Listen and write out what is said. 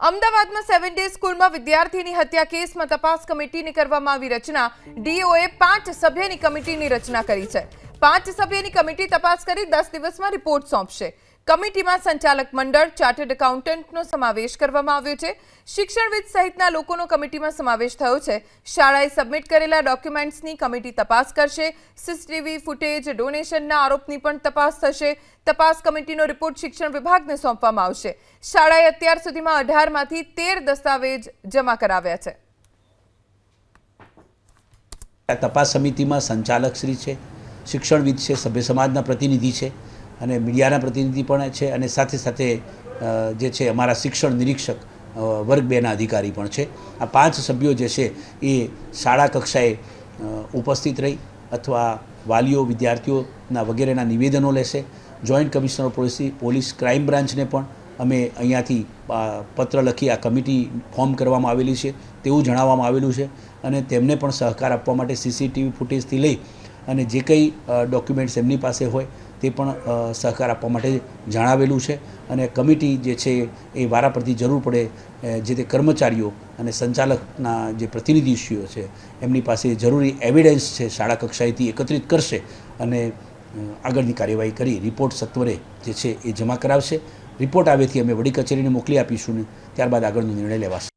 અમદાવાદમાં seven day સ્કૂલમાં વિદ્યાર્થીની હત્યા કેસમાં તપાસ કમિટીની કરવામાં આવી રચના. ડીઓએ પાંચ સભ્યની કમિટીની રચના કરી છે. પાંચ સભ્યની કમિટી તપાસ કરી દસ દિવસમાં રિપોર્ટ સોંપશે. કમિટીમાં સંચાલક મંડળ, ચાર્ટર્ડ એકાઉન્ટન્ટનો સમાવેશ કરવામાં આવ્યો છે. શિક્ષણવિદ સહિતના લોકોનો કમિટીમાં સમાવેશ થયો છે. શાળાએ સબમિટ કરેલા ડોક્યુમેન્ટ્સની કમિટી તપાસ કરશે. સીસીટીવી ફૂટેજ, ડોનેશનના આરોપની પણ તપાસ થશે. તપાસ કમિટીનો રિપોર્ટ શિક્ષણ વિભાગને સોંપવામાં આવશે. શાળાએ અત્યાર સુધીમાં અઢારમાંથી તેર દસ્તાવેજ જમા કરાવ્યા છે. આ તપાસ સમિતિમાં સંચાલક શ્રી છે, શિક્ષણવિદ છે, સભ્ય સમાજના પ્રતિનિધિ છે. અને મીડિયાના પ્રતિનિધિ પણ છે અને સાથે સાથે જે છે અમારા શિક્ષણ નિરીક્ષક વર્ગ બેના અધિકારી પણ છે. આ પાંચ સભ્યો જે છે એ શાળા કક્ષાએ ઉપસ્થિત રહી અથવા વાલીઓ, વિદ્યાર્થીઓના વગેરેના નિવેદનો લેશે. Joint commissioner police police crime બ્રાન્ચને પણ અમે અહીંયાથી પત્ર લખી આ કમિટી ફોર્મ કરવામાં આવેલી છે. તેવું જણાવવામાં આવેલું છે અને તેમને પણ સહકાર આપવા માટે સીસીટીવી ફૂટેજથી લઈ અને જે કંઈ ડોક્યુમેન્ટ્સ એમની પાસે હોય તે પણ સહકાર આપવા માટે જણાવેલું છે. અને કમિટી જે છે એ વારાફરતી જરૂર પડે જે તે કર્મચારીઓ અને સંચાલકના જે પ્રતિનિધિશ્રીઓ છે, એમની પાસે જરૂરી એવિડન્સ છે શાળા કક્ષાએથી એકત્રિત કરશે અને આગળની કાર્યવાહી કરી રિપોર્ટ સત્વરે જે છે એ જમા કરાવશે. રિપોર્ટ આવેથી અમે વડી કચેરીને મોકલી આપીશું ને ત્યારબાદ આગળનો નિર્ણય લેવાશે.